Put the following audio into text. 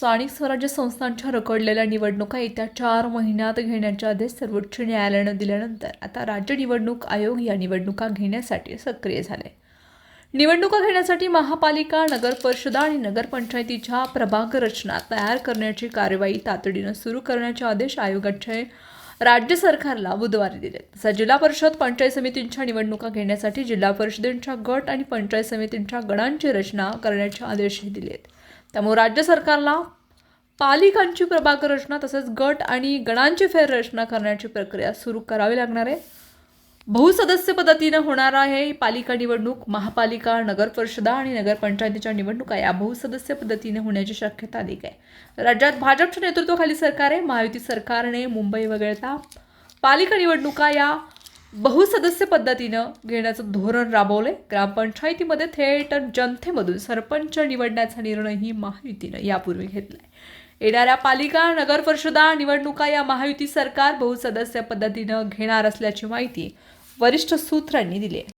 स्थानिक स्वराज्य संस्थांच्या रखडलेल्या निवडणुका येत्या चार महिन्यात घेण्याचे आदेश सर्वोच्च न्यायालयानं दिल्यानंतर आता राज्य निवडणूक आयोग या निवडणुका घेण्यासाठी सक्रिय झाले. निवडणुका घेण्यासाठी महापालिका नगर परिषदा आणि नगरपंचायतीच्या प्रभाग रचना तयार करण्याची कार्यवाही तातडीनं सुरू करण्याचे आदेश आयोगाचे राज्य सरकारला बुधवारी दिले. तसंच जिल्हा परिषद पंचायत समितींच्या निवडणुका घेण्यासाठी जिल्हा परिषदेंच्या गट आणि पंचायत समितींच्या गणांची रचना करण्याचे आदेशही दिलेत. त्यामुळे राज्य सरकारला पालिकांची प्रभाग रचना तसेच गट आणि गणांची फेररचना करण्याची प्रक्रिया सुरू करावी लागणार आहे. बहुसदस्य पद्धतीनं होणार आहे पालिका निवडणूक महापालिका नगर परिषदा आणि नगरपंचायतीच्या निवडणुका या बहुसदस्य पद्धतीने होण्याची शक्यता अधिक आहे. राज्यात भाजपच्या नेतृत्वाखाली सरकार आहे महायुती सरकारने मुंबई वगळता पालिका निवडणुका या बहुसदस्य पद्धतीनं घेण्याचं धोरण राबवलंय. ग्रामपंचायतीमध्ये थेट जनतेमधून सरपंच निवडण्याचा निर्णयही महायुतीनं यापूर्वी घेतलाय. येणाऱ्या पालिका नगर परिषदा निवडणुका या महायुती सरकार बहुसदस्य पद्धतीनं घेणार असल्याची माहिती वरिष्ठ सूत्रांनी दिली आहे